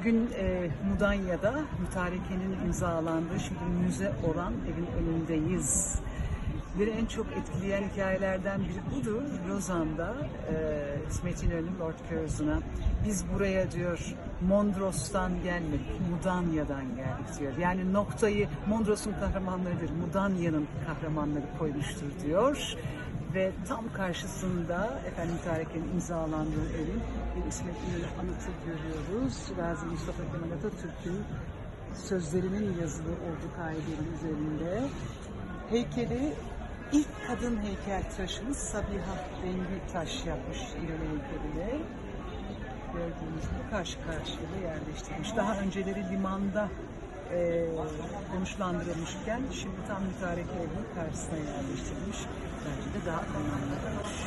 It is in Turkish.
Bugün e, Mudanya'da mütarekenin imzalandığı şimdi müze olan evin önündeyiz. Beni en çok etkileyen hikayelerden biri budur. Lozan'da e, İsmet İnönü Lord Curzon'a biz buraya diyor Mondros'tan gelmedik, Mudanya'dan geldik diyor. Yani noktayı Mondros'un kahramanlarıdır, Mudanya'nın kahramanları koymuştur diyor. Ve tam karşısında efendim mütarekenin imzalandığı evin bir İsmet İnönü anıtı görüyoruz. Gazi Mustafa Kemal Atatürk'ün sözlerinin yazılı olduğu kaidenin üzerinde. Heykeli ilk kadın heykeltıraşımız Sabiha Taş yapmış İnönü heykeline. Gördüğünüz gibi karşı karşıya yerleştirilmiş. Daha önceleri limanda e, konuşlandırılmışken şimdi tam mütareke evin karşısına yerleştirilmiş. da.